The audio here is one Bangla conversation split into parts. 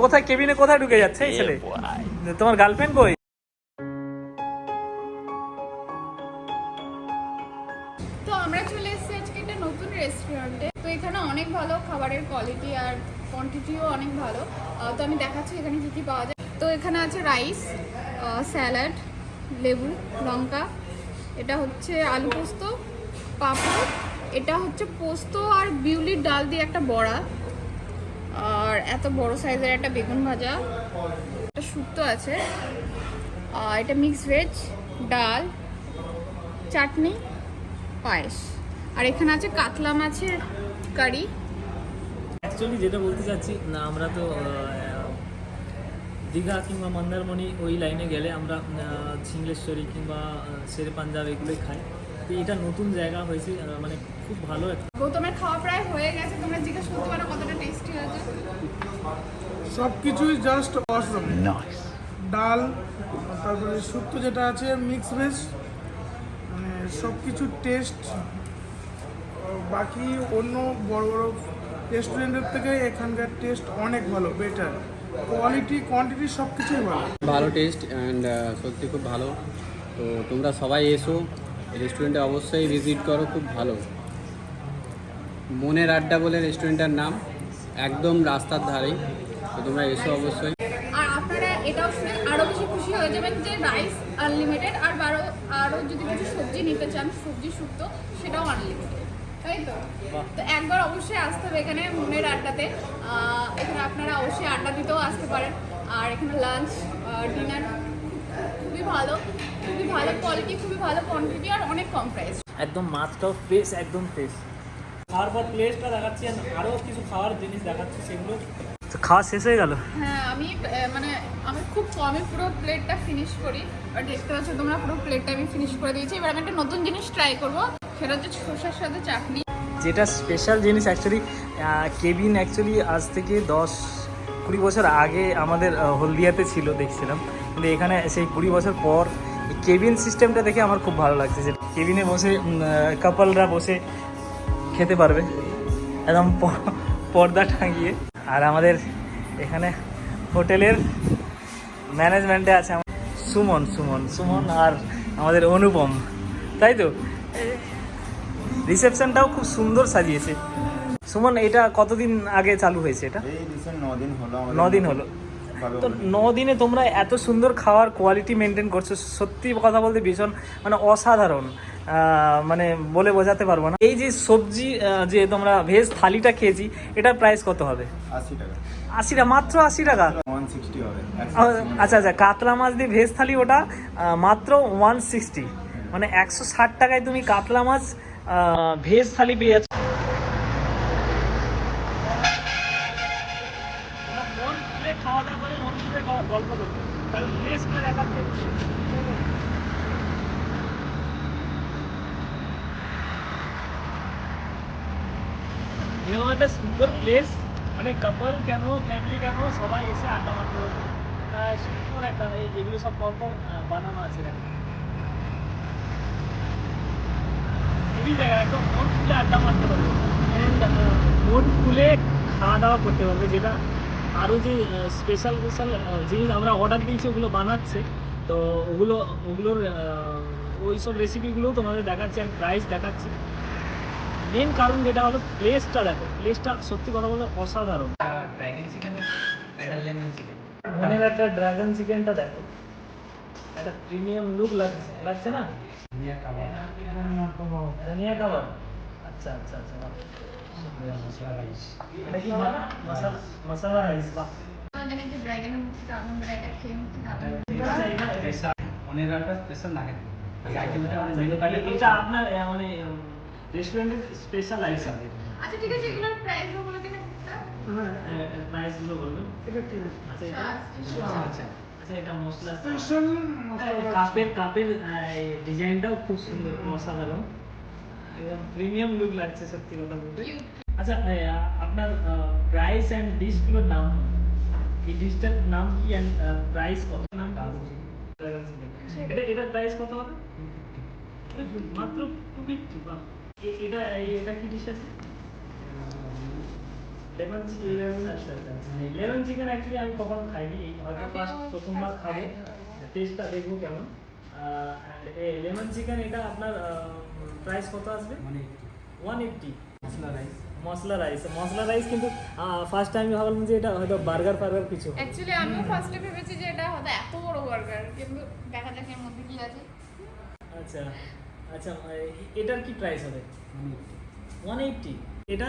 কোথায় কেবিনে কোথায় ঢুকে যাচ্ছে এই ছেলে? তোমার গার্লফ্রেন্ড কই? তো আমরা চলে এসেছি আজকে একটা নতুন রেস্টুরেন্টে তো এখানে অনেক ভালো খাবারের কোয়ালিটি আর কোয়ান্টিটিও অনেক ভালো। আহ, তো আমি দেখাচ্ছি এখানে কী কী পাওয়া যায়। তো এখানে আছে রাইস স্যালাড লেবু লঙ্কা। এটা হচ্ছে আলু পোস্ত পাঁপড়। এটা হচ্ছে পোস্ত আর বিউলির ডাল দিয়ে একটা বড়া। আর এত বড় সাইজের একটা বেগুন ভাজা। একটা শুক্তো আছে। আর এটা মিক্স ভেজ ডাল চাটনি পায়েস। আর এখানে আছে কাতলা মাছের কারি। অ্যাকচুয়ালি যেটা বলতে চাচ্ছি না আমরা তো দীঘা কিংবা মন্দারমণি ওই লাইনে গেলে আমরা আহ, ঝিংলেশ্বরী কিংবা শেরে পাঞ্জাব এগুলোই খাই। তো এটা নতুন জায়গা হয়েছে মানে খুব ভালো একটা গৌতমের খাওয়া প্রায় হয়ে গেছে তোমরা জিজ্ঞেস করতে পারো কতটা টেস্টি হয়েছে। সব কিছুই জাস্ট অসম ডাল তারপরে শুক্তো যেটা আছে মিক্স ভেজ মানে সব কিছুর টেস্ট বাকি অন্য বড় বড় রেস্টুরেন্টের থেকে এখানকার টেস্ট অনেক ভালো বেটার কোয়ালিটি কোয়ান্টিটি সব কিছুই ভালো ভালো টেস্ট অ্যান্ড সত্যি খুব ভালো। তো তোমরা সবাই এসো রেস্টুরেন্টে অবশ্যই ভিজিট করো খুব ভালো। মনের আড্ডা বলে রেস্টুরেন্টটার নাম একদম রাস্তার ধারেই। তো তোমরা এসো অবশ্যই। আর আপনারা এটাও শুনে আরও বেশি খুশি হয়ে যাবেন যে রাইস আনলিমিটেড আর বারো আরও যদি কিছু সবজি নিতে চান সবজি সেটাও আনলিমিটেড তাই তো? তো একবার অবশ্যই আসতে হবে এখানে মনের আড্ডাতে। এখানে আপনারা অবশ্যই আড্ডা দিতেও আসতে পারেন। আর এখানে লাঞ্চ ডিনার খুবই ভালো। খুবই ভালো কোয়ালিটি খুবই ভালো কোয়ান্টিটি আর অনেক কম প্রাইস একদম মাছটাও ফ্রেশ একদম ফ্রেশ খাওয়ার পর প্লেসটা দেখাচ্ছি আর আরও কিছু খাওয়ার জিনিস দেখাচ্ছি সেগুলো তো খাওয়া শেষ হয়ে গেল? হ্যাঁ আমি মানে আমি খুব কমে পুরো প্লেটটা ফিনিশ করি আর দেখতে পাচ্ছ তোমরা পুরো প্লেটটা আমি ফিনিশ করে দিয়েছি। এবার আমি একটা নতুন জিনিস ট্রাই করব সেটা হচ্ছে শসার সাথে চাটনি। যেটা স্পেশাল জিনিস অ্যাকচুয়ালি কেবিন অ্যাকচুয়ালি আজ থেকে দশ কুড়ি বছর আগে আমাদের হলদিয়াতে ছিল দেখছিলাম। কিন্তু এখানে সেই কুড়ি বছর পর কেবিন সিস্টেমটা দেখে আমার খুব ভালো লাগছে যে কেবিনে বসে কাপলরা বসে খেতে পারবে। একদম পর্দা টাঙিয়ে। আর আমাদের এখানে হোটেলের ম্যানেজমেন্টে আছে সুমন সুমন সুমন আর আমাদের অনুপম। তাই তো? রিসেপশনটাও খুব সুন্দর সাজিয়েছে। সুমন এটা কতদিন আগে চালু হয়েছে এটা? এই রিসেন্ট ন দিন হলো দিন হলো। তো ন দিনে তোমরা এত সুন্দর খাওয়ার কোয়ালিটি মেনটেন করছ সত্যি কথা বলতে ভীষণ মানে অসাধারণ। মানে বলে বোঝাতে পারব না। এই যে সবজি যে তোমরা ভেজ থালিটা খেয়েছি এটার প্রাইস কত হবে? আশি টাকা। আশি টাকা মাত্র আশি টাকা? আচ্ছা আচ্ছা কাতলা মাছ দিয়ে ভেজ থালি ওটা মাত্র ওয়ান সিক্সটি মানে একশো ষাট টাকায় তুমি কাতলা মাছ ভেজ থালি পেয়ে যাচ্ছ। গল্প করতে তাহলে বেশ করে দেখাচ্ছে এরকম একটা সুন্দর প্লেস মানে কাপল কেন ফ্যামিলি কেন সবাই এসে আড্ডা মারতে পারবে আহ, সুন্দর একটা এই- এগুলো সব কম্পাউন্ড বানানো আছে এখানে হেভি জায়গা একদম মন খুলে আড্ডা মারতে পারবে And, আহ, মন খুলে খাওয়া দাওয়া করতে পারবে যেটা আরও যে স্পেশাল স্পেশাল জিনিস আমরা অর্ডার দিয়েছি ওগুলো বানাচ্ছে। তো ওগুলো ওগুলোর ওই সব রেসিপিগুলো তোমাদের দেখাচ্ছি আর প্রাইস দেখাচ্ছি। মেন কারণ যেটা হলো প্লেসটা দেখো প্লেসটা সত্যি কথা বলতে অসাধারণ। মনের একটা ড্রাগন চিকেনটা দেখো। একটা প্রিমিয়াম লুক লাগছে লাগছে না? ধনিয়া কাবাব। আচ্ছা আচ্ছা আচ্ছা মশালা মশালা আচ্ছা ঠিক আছে এগুলোর প্রাইস বলে দিন প্রাইসগুলো বলবেন আচ্ছা। এটা মশলা কাপের কাপের ডিজাইনটাও খুব সুন্দর অসাধারণ। একদম প্রিমিয়াম লুক লাগছে সত্যি কথা বলতে আচ্ছা আপনার প্রাইস অ্যান্ড ডিশগুলোর নাম এই ডিশটার নাম কি অ্যান্ড প্রাইস কত নাম এটা এটার প্রাইস কত হবে মাত্র টু ফিফটি এটা এই- এটা কি ডিশ আছে lemon chicken lemon chicken actually আমি কখনো খাইনি এই হয়তো ফার্স্ট প্রথমবার খাব টেস্টটা দেখব কেমন লেমন চিকেন এটা আপনার প্রাইস কত আসবে? One eighty masala rice masala rice masala rice কিন্তু ফার্স্ট টাইম ভাবলাম যে এটা হয়তো বার্গার ফার্গার কিছু। অ্যাকচুয়ালি আমিও ফার্স্টে ভেবেছি যে এটা হয়তো এত বড় বার্গার কিন্তু দেখা যাক এর মধ্যে কি আছে। আচ্ছা আচ্ছা এটার কি প্রাইস হবে? ওয়ান এইটটি এটা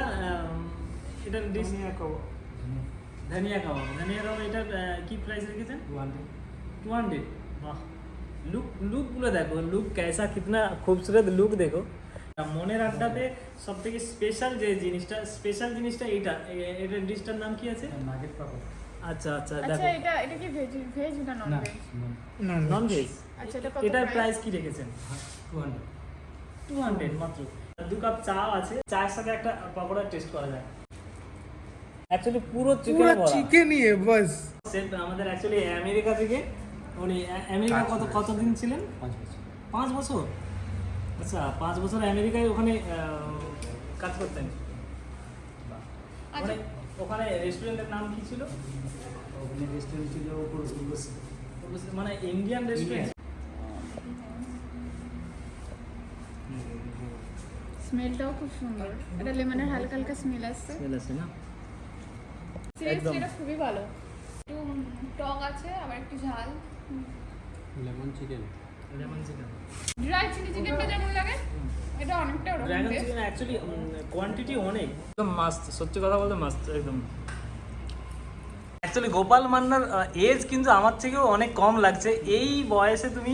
এটার ডিশ ধনিয়া কাবাব। ধনিয়া কাবাব। এটা কি প্রাইস রেখেছেন? টু হান্ড্রেড টু হান্ড্রেড বাহ। লুক লুকগুলো দেখো লুক ক্যাসা কিতনা খুবসুরত লুক দেখো মনের আড্ডাতে সব থেকে স্পেশাল যে জিনিসটা স্পেশাল জিনিসটা এইটা এটার ডিশটার নাম কি আছে? আচ্ছা, আচ্ছা আচ্ছা দেখো। এটা এটা কি ভেজ ভেজ না নন ভেজ নন ভেজ আচ্ছা এটা কত প্রাইস কি রেখেছেন? 200 200 মাত্র। দু কাপ চা আছে চায়ের সাথে একটা পাকোড়া টেস্ট করা যায়। অ্যাকচুয়ালি পুরো চিকেন পুরো চিকেনই বাস। আমাদের অ্যাকচুয়ালি আমেরিকা থেকে উনি আমেরিকা কত কতদিন ছিলেন? পাঁচ বছর। পাঁচ বছর? আচ্ছা পাঁচ বছর আমেরিকায় ওখানে আহ, কাজ করতেন? আচ্ছা। ওখানে ওখানে রেস্টুরেন্টের নাম কি ছিল? ওখানে রেস্টুরেন্ট ছিল মানে ইন্ডিয়ান রেস্টুরেন্ট? স্মেলটাও খুব সুন্দর। এটা লেমনের হালকা হালকা স্মেল আসছে। আছে না? সিরিয়াসলি এটা খুবই ভালো। একটু টক আছে আবার একটু ঝাল। Lemon chicken lemon chicken dry chilli চিকেনটা যেমন লাগে? এটা অনেকটা ওরকম ড্রাগন। চিকেন অ্যাকচুয়ালি কোয়ান্টিটি অনেক। একদম মাস্ত সত্যি কথা বলতে মাস্ত একদম। অ্যাকচুয়ালি গোপাল মান্নার এজ কিন্তু আমার থেকেও অনেক কম লাগছে। এই বয়সে তুমি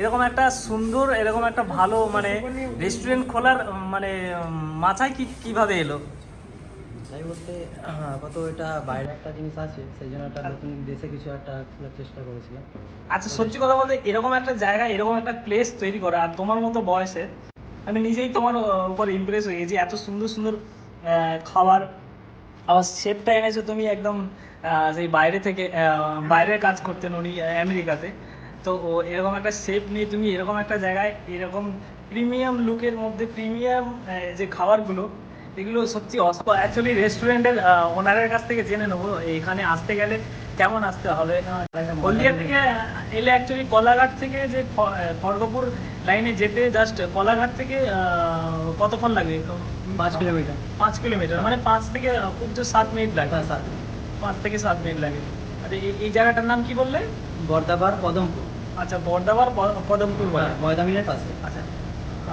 এরকম একটা সুন্দর এরকম একটা ভালো মানে রেস্টুরেন্ট খোলার মানে মাথায় কি কীভাবে এলো? তাই বলতে আপাতত এটা বাইরে একটা জিনিস আছে, সেই জন্য একটা নতুন দেশে কিছু একটা খোলার চেষ্টা করেছিলাম। আচ্ছা সত্যি কথা বলতে এরকম একটা জায়গা এরকম একটা প্লেস তৈরি করা আর তোমার মতো বয়সে, আমি নিজেই তোমার উপর ইমপ্রেস হয়ে গেছি, এত সুন্দর সুন্দর খাবার, আবার শেপটা এনেছো তুমি একদম সেই বাইরে থেকে বাইরে কাজ করতেন উনি আমেরিকাতে। তো এরকম একটা শেপ নিয়ে তুমি এরকম একটা জায়গায়, এরকম প্রিমিয়াম লুকের মধ্যে প্রিমিয়াম যে খাবারগুলো এগুলো সত্যি অ্যাকচুয়ালি রেস্টুরেন্টের ওনারের কাছ থেকে জেনে নেব এখানে আসতে গেলে কেমন আসতে হবে? হলদিয়া থেকে এলে অ্যাকচুয়ালি কলাঘাট থেকে যে খড়গপুর লাইনে যেতে জাস্ট কলাঘাট থেকে কতক্ষণ লাগে পাঁচ কিলোমিটার। পাঁচ কিলোমিটার মানে পাঁচ থেকে খুব জোর সাত মিনিট লাগে। সাথে পাঁচ থেকে সাত মিনিট লাগে। আর এই- এই জায়গাটার নাম কি বললে? বর্দাবার পদমপুর। আচ্ছা বর্দাবার পদমপুর বলে। ময়দামিনের পাশে। আচ্ছা।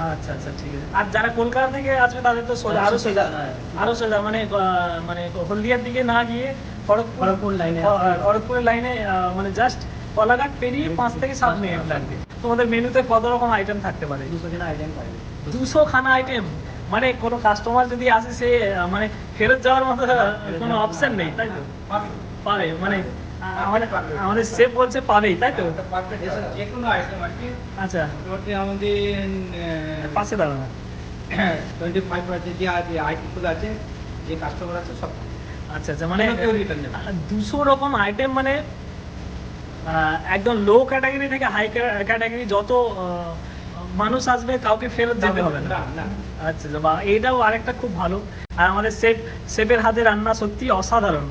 আচ্ছা আচ্ছা ঠিক আছে। আর যারা কলকাতা থেকে আসবে তাদের তো সোজা আরও সোজা হ্যাঁ। আরও সোজা মানে মানে হলদিয়ার দিকে না গিয়ে খড়গপুর খড়গপুর লাইনে খড়গপুরের লাইনে মানে জাস্ট কলাঘাট পেরিয়ে পাঁচ থেকে সাত মিনিট লাগবে। তোমাদের মেনুতে কত রকম আইটেম থাকতে পারে? দুশো জন আইটেম দুশো খানা আইটেম মানে কোনো কাস্টমার যদি আসে সে মানে ফেরত যাওয়ার মতো আহ, কোনো অপশন নেই তাই তো? পাবে। মানে আমাদের সেফ বলছে পাবেই তাই তো? যে কোনো আইটেম আর কি। আচ্ছা। মোটামুটি আমাদের পাশে দাঁড়ানো। টোয়েন্টি ফাইভ পার্সেন্ট যে আছে আইটেমগুলো আছে যে কাস্টমার আছে সব। আচ্ছা আচ্ছা মানে। দুশো রকম আইটেম মানে একদম লো ক্যাটাগরি থেকে হাই ক্যাটাগরি যত মানুষ আসবে কাউকে ফেরত যেতে হবে না। আচ্ছা এটাও আরেকটা খুব ভালো। আর আমাদের শেফ শেফের হাতে রান্না সত্যি অসাধারণ।